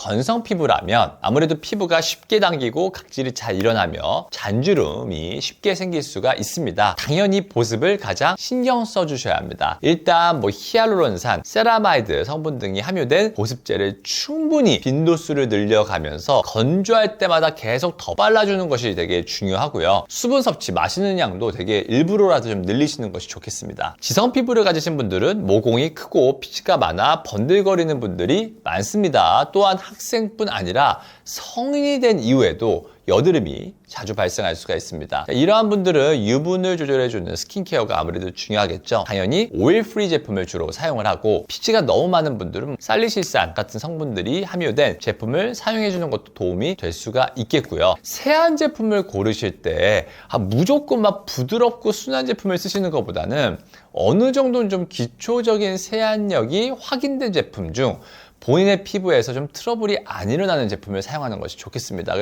건성 피부라면 아무래도 피부가 쉽게 당기고 각질이 잘 일어나며 잔주름이 쉽게 생길 수가 있습니다. 당연히 보습을 가장 신경 써주셔야 합니다. 일단 뭐 히알루론산, 세라마이드 성분 등이 함유된 보습제를 충분히 빈도수를 늘려가면서 건조할 때마다 계속 더 발라주는 것이 되게 중요하고요. 수분 섭취, 마시는 양도 되게 일부러라도 좀 늘리시는 것이 좋겠습니다. 지성 피부를 가지신 분들은 모공이 크고 피지가 많아 번들거리는 분들이 많습니다. 또한 학생뿐 아니라 성인이 된 이후에도 여드름이 자주 발생할 수가 있습니다. 이러한 분들은 유분을 조절해주는 스킨케어가 아무래도 중요하겠죠. 당연히 오일 프리 제품을 주로 사용을 하고 피지가 너무 많은 분들은 살리실산 같은 성분들이 함유된 제품을 사용해주는 것도 도움이 될 수가 있겠고요. 세안 제품을 고르실 때 아, 무조건 막 부드럽고 순한 제품을 쓰시는 것보다는 어느 정도는 좀 기초적인 세안력이 확인된 제품 중 본인의 피부에서 좀 트러블이 안 일어나는 제품을 사용하는 것이 좋겠습니다.